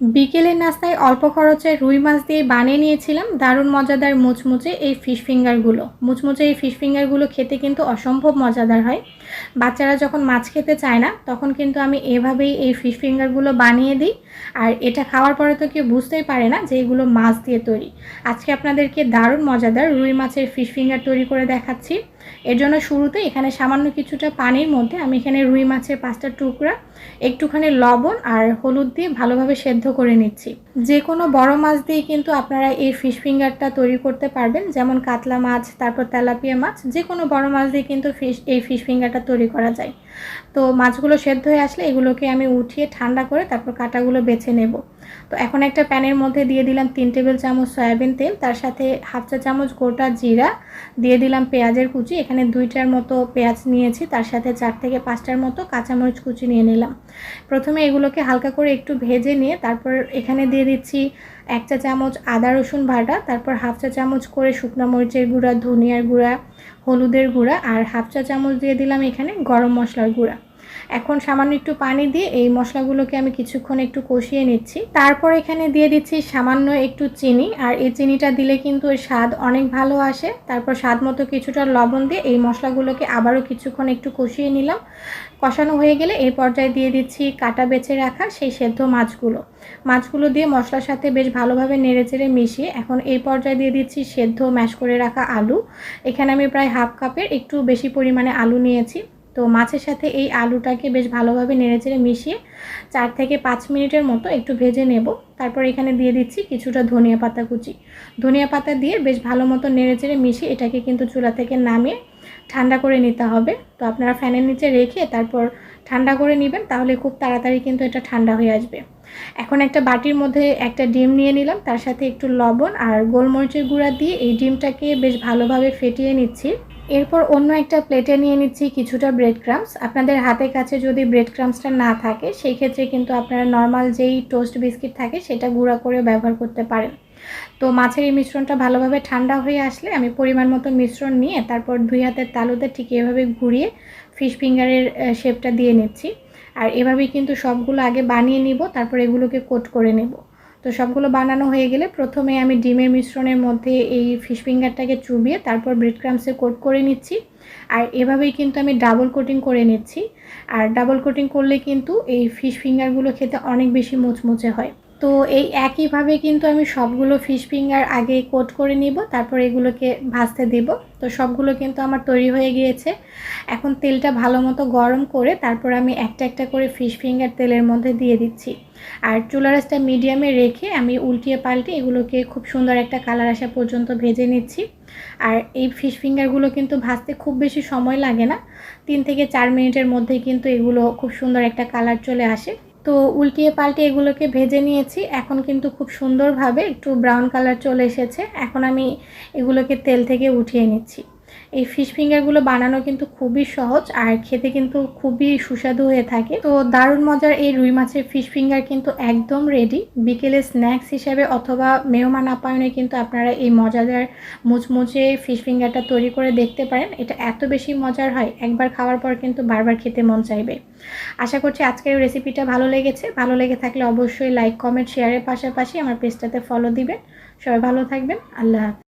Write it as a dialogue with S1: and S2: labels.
S1: বিকেলের নাস্তায় অল্প খরচে রুই মাছ দিয়ে বানিয়ে নিয়েছিলাম। দারুণ মজাদার মুচমুচে এই ফিশ ফিঙ্গারগুলো। মুচমুচে এই ফিশ ফিঙ্গারগুলো খেতে কিন্তু অসম্ভব মজাদার হয়। বাচ্চারা যখন মাছ খেতে চায় না, তখন কিন্তু আমি এভাবেই এই ফিশ ফিঙ্গারগুলো বানিয়ে দিই। আর এটা খাওয়ার পরে তো কেউ বুঝতেই পারে না যে এগুলো মাছ দিয়ে তৈরি। আজকে আপনাদেরকে দারুণ মজাদার রুই মাছের ফিশ ফিঙ্গার তৈরি করে দেখাচ্ছি। এর জন্য শুরুতে এখানে সামান্য কিছুটা পানির মধ্যে আমি এখানে রুই মাছের পাঁচটা টুকরা, একটুখানি লবণ আর হলুদ দিয়ে ভালোভাবে সেদ্ধ করে নিচ্ছি। যে কোনো বড় মাছ দিয়ে কিন্তু আপনারা এই ফিশ ফিঙ্গারটা তৈরি করতে পারবেন, যেমন কাতলা মাছ, তারপর তেলাপিয়া মাছ যে কোনো বড় মাছ দিয়ে কিন্তু ফিশ এই ফিশ ফিঙ্গারটা তৈরি করা যায়। তো মাছগুলো সেদ্ধ হয়ে আসলে এগুলোকে আমি উঠিয়ে ঠান্ডা করে তারপর কাটাগুলো বেছে নেব। তো এখন একটা প্যানের মধ্যে দিয়ে দিলাম তিন টেবিল চামচ সয়াবিন তেল, তার সাথে হাফ চা চামচ গোটা জিরা, দিয়ে দিলাম পেঁয়াজের কুচি, এখানে দুইটার মতো পেঁয়াজ নিয়েছি, তার সাথে চার থেকে পাঁচটার মতো কাঁচামরিচ কুচি নিয়ে নিলাম। প্রথমে এগুলোকে হালকা করে একটু ভেজে নিয়ে তারপর এখানে দিয়ে দিচ্ছি এক চা চামচ আদা রসুন ভাটা তারপর হাফ চা চামচ করে শুকনো মরিচের গুঁড়া, ধনিয়ার গুঁড়া, হলুদের গুঁড়া, আর হাফ চা চামচ দিয়ে দিলাম এখানে গরম মশলার গুঁড়া। এখন সামান্য একটু পানি দিয়ে এই মশলাগুলোকে আমি কিছুক্ষণ একটু কষিয়ে নিচ্ছি। তারপর এখানে দিয়ে দিচ্ছি সামান্য একটু চিনি, আর এই চিনিটা দিলে কিন্তু এর স্বাদ অনেক ভালো আসে। তারপর স্বাদ মতো কিছুটা লবণ দিয়ে এই মশলাগুলোকে আবারও কিছুক্ষণ একটু কষিয়ে নিলাম। কষানো হয়ে গেলে এই পর্যায়ে দিয়ে দিচ্ছি কাটা বেছে রাখা সেই সেদ্ধ মাছগুলো। মাছগুলো দিয়ে মশলার সাথে বেশ ভালোভাবে নেড়ে চেড়ে মিশিয়ে এখন এই পর্যায়ে দিয়ে দিচ্ছি সেদ্ধ ম্যাশ করে রাখা আলু। এখানে আমি প্রায় হাফ কাপের একটু বেশি পরিমাণে আলু নিয়েছি। তো মাছের সাথে এই আলুটাকে বেশ ভালোভাবে নেড়েচেড়ে মিশিয়ে চার থেকে পাঁচ মিনিটের মতো একটু ভেজে নেব। তারপর এখানে দিয়ে দিচ্ছি কিছুটা ধনিয়া পাতা কুচি। ধনিয়া পাতা দিয়ে বেশ ভালো মতো নেড়েচেড়ে মিশিয়ে এটাকে কিন্তু চুলা থেকে নামিয়ে ঠান্ডা করে নিতে হবে। তো আপনারা ফ্যানের নিচে রেখে তারপর ঠান্ডা করে নেবেন, তাহলে খুব তাড়াতাড়ি কিন্তু এটা ঠান্ডা হয়ে আসবে। এখন একটা বাটির মধ্যে একটা ডিম নিয়ে নিলাম, তার সাথে একটু লবণ আর গোলমরিচের গুঁড়া দিয়ে এই ডিমটাকে বেশ ভালোভাবে ফেটিয়ে নিচ্ছি। এরপর অন্য একটা প্লেটে নিয়ে নিচ্ছি কিছুটা ব্রেড ক্রামস আপনাদের হাতের কাছে যদি ব্রেড ক্রামসটা না থাকে, সেই ক্ষেত্রে কিন্তু আপনারা নর্মাল যেই টোস্ট বিস্কিট থাকে, সেটা গুঁড়া করে ব্যবহার করতে পারেন। তো মাছের এই মিশ্রণটা ভালোভাবে ঠান্ডা হয়ে আসলে আমি পরিমাণ মতো মিশ্রণ নিয়ে তারপর দুই হাতের তালুতে ঠিক এভাবে ঘুরিয়ে ফিশ ফিঙ্গারের শেপটা দিয়ে নিচ্ছি। আর এভাবেই কিন্তু সবগুলো আগে বানিয়ে নিব, তারপর এগুলোকে কোট করে নেব। তো সবগুলো বানানো হয়ে গেলে প্রথমে আমি ডিমের মিশ্রণের মধ্যে এই ফিশ ফিঙ্গারটাকে চুবিয়ে তারপর ব্রেড ক্রামসে কোট করে নিচ্ছি। আর এভাবেই কিন্তু আমি ডাবল কোটিং করে নিচ্ছি। আর ডাবল কোটিং করলে কিন্তু এই ফিশ ফিঙ্গারগুলো খেতে অনেক বেশি মুচমুচে হয়। তো এই একইভাবে কিন্তু আমি সবগুলো ফিশ ফিঙ্গার আগে কোট করে নিব, তারপর এগুলোকে ভাজতে দেব। তো সবগুলো কিন্তু আমার তৈরি হয়ে গিয়েছে। এখন তেলটা ভালো মতো গরম করে তারপর আমি একটা একটা করে ফিশ ফিঙ্গার তেলের মধ্যে দিয়ে দিচ্ছি। আর চুলারাসটা মিডিয়ামে রেখে আমি উল্টিয়ে পাল্টে এগুলোকে খুব সুন্দর একটা কালার আসা পর্যন্ত ভেজে নিচ্ছি। আর এই ফিশ ফিঙ্গারগুলো কিন্তু ভাজতে খুব বেশি সময় লাগে না। তিন থেকে চার মিনিটের মধ্যে কিন্তু এগুলো খুব সুন্দর একটা কালার চলে আসে। তো উল্টিয়ে পাল্টে এগুলোকে ভেজে নিয়েছি। এখন কিন্তু খুব সুন্দরভাবে একটু ব্রাউন কালার চলে এসেছে। এখন আমি এগুলোকে তেল থেকে উঠিয়ে নিচ্ছি। এই ফিশ ফিঙ্গারগুলো বানানো কিন্তু খুবই সহজ আর খেতে কিন্তু খুবই সুস্বাদু হয়ে থাকে। তো দারুণ মজার এই রুই মাছের ফিশ ফিঙ্গার কিন্তু একদম রেডি বিকেলে স্ন্যাক্স হিসাবে অথবা মেহমান আপ্যায়নে কিন্তু আপনারা এই মজাদার মুচমুচে ফিশ ফিঙ্গারটা তৈরি করে দেখতে পারেন। এটা এত বেশি মজার হয়, একবার খাওয়ার পর কিন্তু বারবার খেতে মন চাইবে। আশা করছি আজকের রেসিপিটা ভালো লেগেছে। ভালো লেগে থাকলে অবশ্যই লাইক কমেন্ট শেয়ারের পাশাপাশি আমার পেজটাতে ফলো দিবেন। সবাই ভালো থাকবেন। আল্লাহ